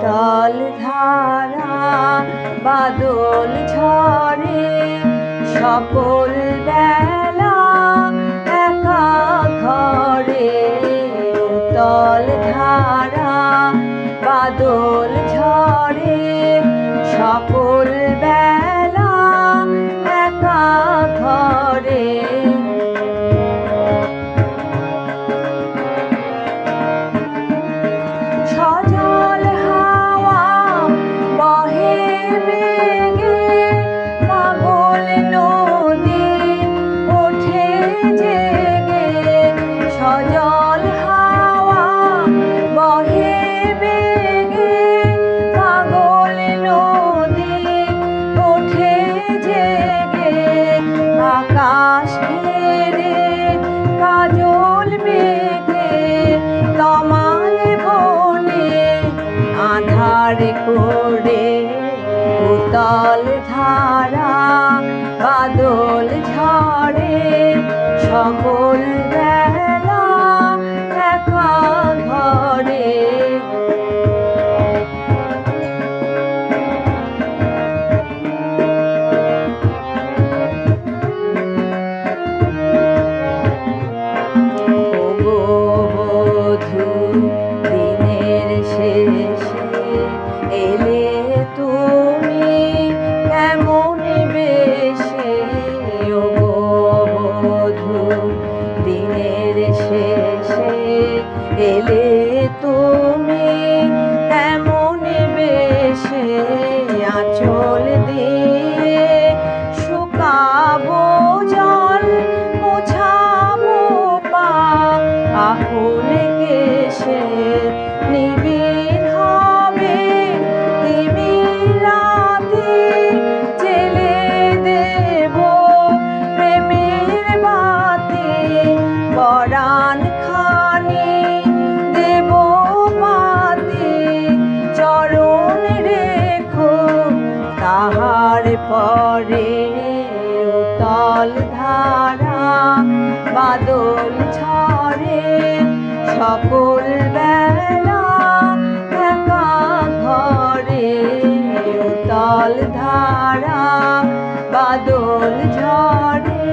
উতল ধারা বাদল ঝরে সকল বেলা একা ঘরে। তল ধারা বাদল আধার করে উতল ধারা বাদল ঝরে সকল ওগো শেষে এলে তুমি তেমন বেশে আঁচল দিয়ে শুকাবো জল মোছাবো পা আকুল কেশে নিবিড় ঝরে তল ধারা বাদল ঝরে সকল বেলা একা ঘরে তল ধারা বাদল ঝরে।